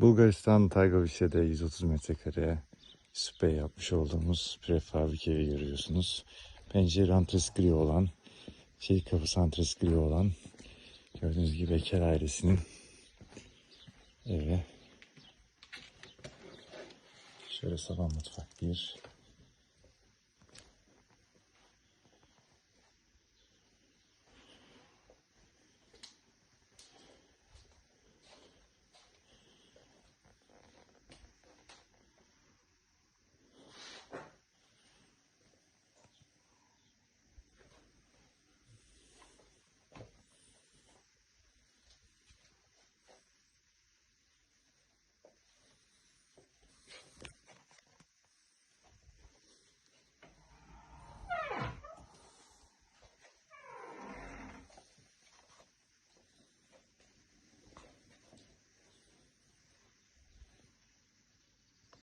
Bulgaristan Taygovic'de 130 metrekare süpe yapmış olduğumuz prefabrik evi görüyorsunuz. Pencere antres gri olan, şey kapısı antres gri olan gördüğünüz gibi Beker ailesinin evi. Şöyle salon mutfak bir.